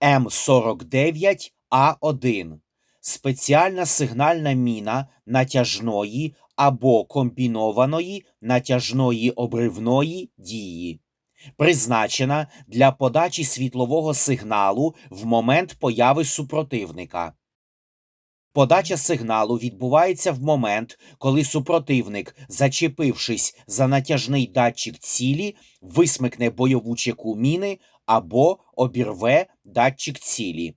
М49А1 спеціальна сигнальна міна натяжної або комбінованої натяжної обривної дії, призначена для подачі світлового сигналу в момент появи супротивника. Подача сигналу відбувається в момент, коли супротивник, зачепившись за натяжний датчик цілі, висмикне бойову чеку міни або обірве датчик цілі.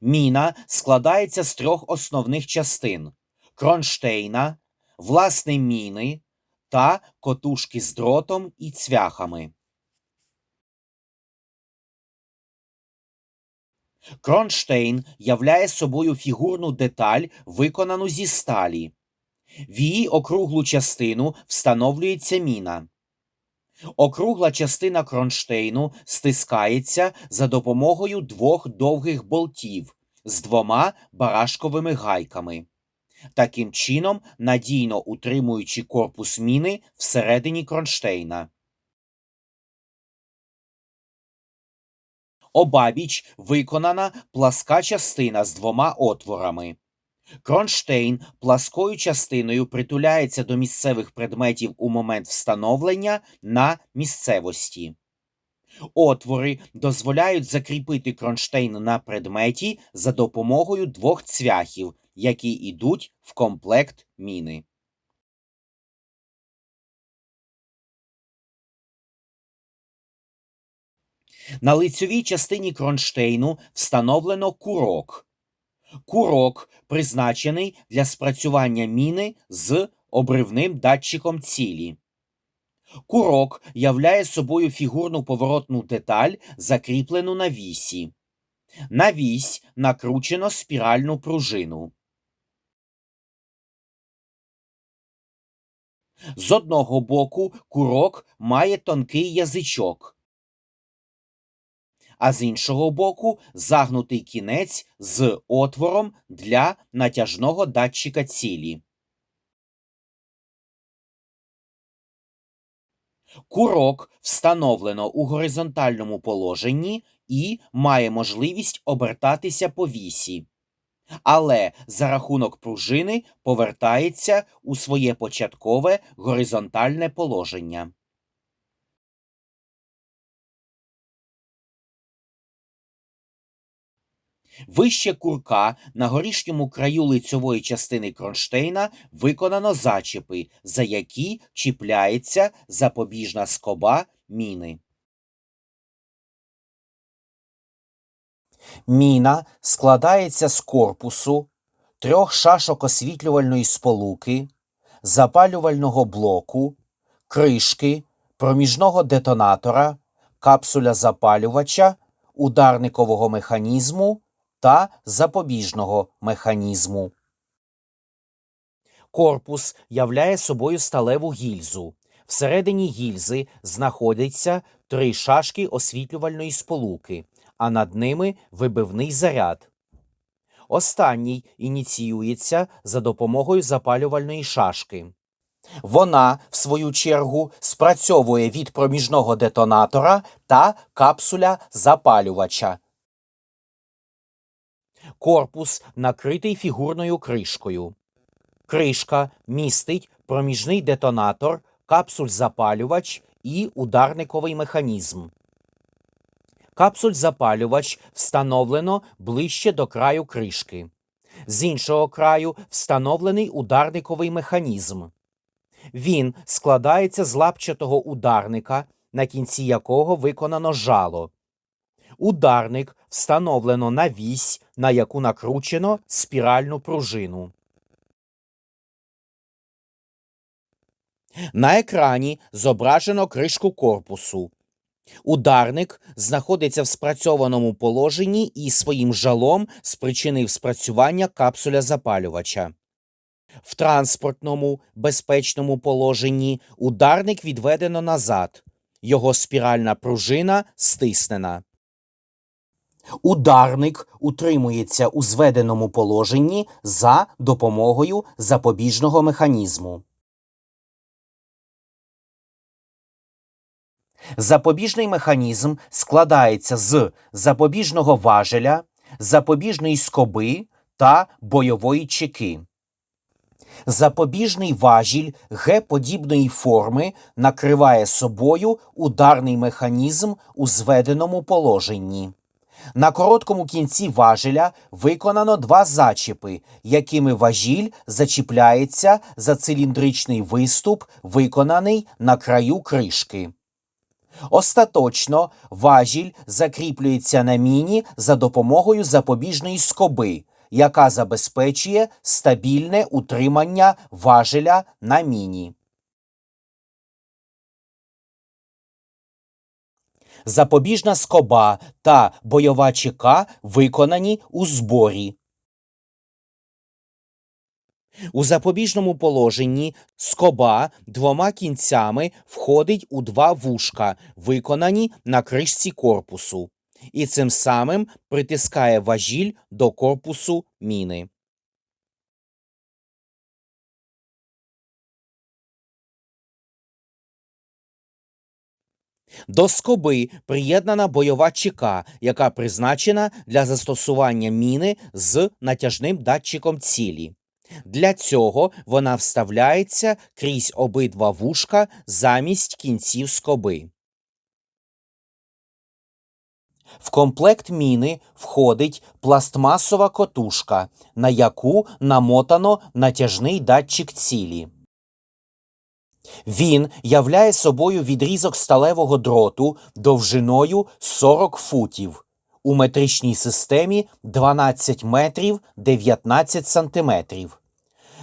Міна складається з трьох основних частин: кронштейна, власне міни та котушки з дротом і цвяхами. Кронштейн являє собою фігурну деталь, виконану зі сталі. В її округлу частину встановлюється міна. Округла частина кронштейну стискається за допомогою двох довгих болтів з двома барашковими гайками, таким чином надійно утримуючи корпус міни всередині кронштейна. Обабіч виконана пласка частина з двома отворами. Кронштейн пласкою частиною притуляється до місцевих предметів у момент встановлення на місцевості. Отвори дозволяють закріпити кронштейн на предметі за допомогою двох цвяхів, які йдуть в комплект міни. На лицьовій частині кронштейну встановлено курок. Курок призначений для спрацювання міни з обривним датчиком цілі. Курок являє собою фігурну поворотну деталь, закріплену на вісі. На вісь накручено спіральну пружину. З одного боку курок має тонкий язичок а з іншого боку загнутий кінець з отвором для натяжного датчика цілі. Курок встановлено у горизонтальному положенні і має можливість обертатися по вісі, але за рахунок пружини повертається у своє початкове горизонтальне положення. Вище курка на горішньому краю лицьової частини кронштейна виконано зачепи, за які чіпляється запобіжна скоба міни. Міна складається з корпусу, трьох шашок освітлювальної сполуки, запалювального блоку, кришки, проміжного детонатора, капсуля запалювача, ударникового механізму та запобіжного механізму. Корпус являє собою сталеву гільзу. Всередині гільзи знаходяться три шашки освітлювальної сполуки, а над ними вибивний заряд. Останній ініціюється за допомогою запалювальної шашки. Вона, в свою чергу, спрацьовує від проміжного детонатора та капсуля запалювача. Корпус накритий фігурною кришкою. Кришка містить проміжний детонатор, капсуль-запалювач і ударниковий механізм. Капсуль-запалювач встановлено ближче до краю кришки. З іншого краю встановлений ударниковий механізм. Він складається з лапчатого ударника, на кінці якого виконано жало. Ударник встановлено на вісь, на яку накручено спіральну пружину. На екрані зображено кришку корпусу. Ударник знаходиться в спрацьованому положенні і своїм жалом спричинив спрацювання капсуля запалювача. В транспортному безпечному положенні ударник відведено назад. Його спіральна пружина стиснена. Ударник утримується у зведеному положенні за допомогою запобіжного механізму. Запобіжний механізм складається з запобіжного важеля, запобіжної скоби та бойової чеки. Запобіжний важіль Г-подібної форми накриває собою ударний механізм у зведеному положенні. На короткому кінці важеля виконано два зачіпи, якими важіль зачіпляється за циліндричний виступ, виконаний на краю кришки. Остаточно важіль закріплюється на міні за допомогою запобіжної скоби, яка забезпечує стабільне утримання важеля на міні. Запобіжна скоба та бойова чека виконані у зборі. У запобіжному положенні скоба двома кінцями входить у два вушка, виконані на кришці корпусу, і цим самим притискає важіль до корпусу міни. До скоби приєднана бойова чека, яка призначена для застосування міни з натяжним датчиком цілі. Для цього вона вставляється крізь обидва вушка замість кінців скоби. В комплект міни входить пластмасова котушка, на яку намотано натяжний датчик цілі. Він являє собою відрізок сталевого дроту довжиною 40 футів. У метричній системі 12 метрів 19 сантиметрів.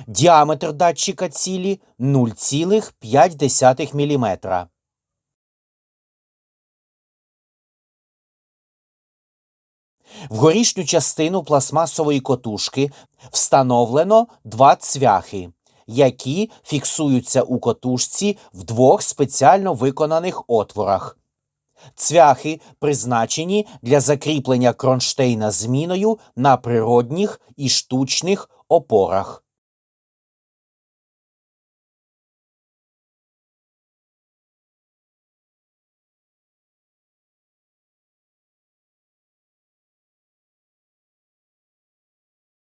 Діаметр датчика цілі 0,5 мм. В горішню частину пластмасової котушки встановлено два цвяхи, які фіксуються у котушці в двох спеціально виконаних отворах. Цвяхи призначені для закріплення кронштейна зміною на природних і штучних опорах.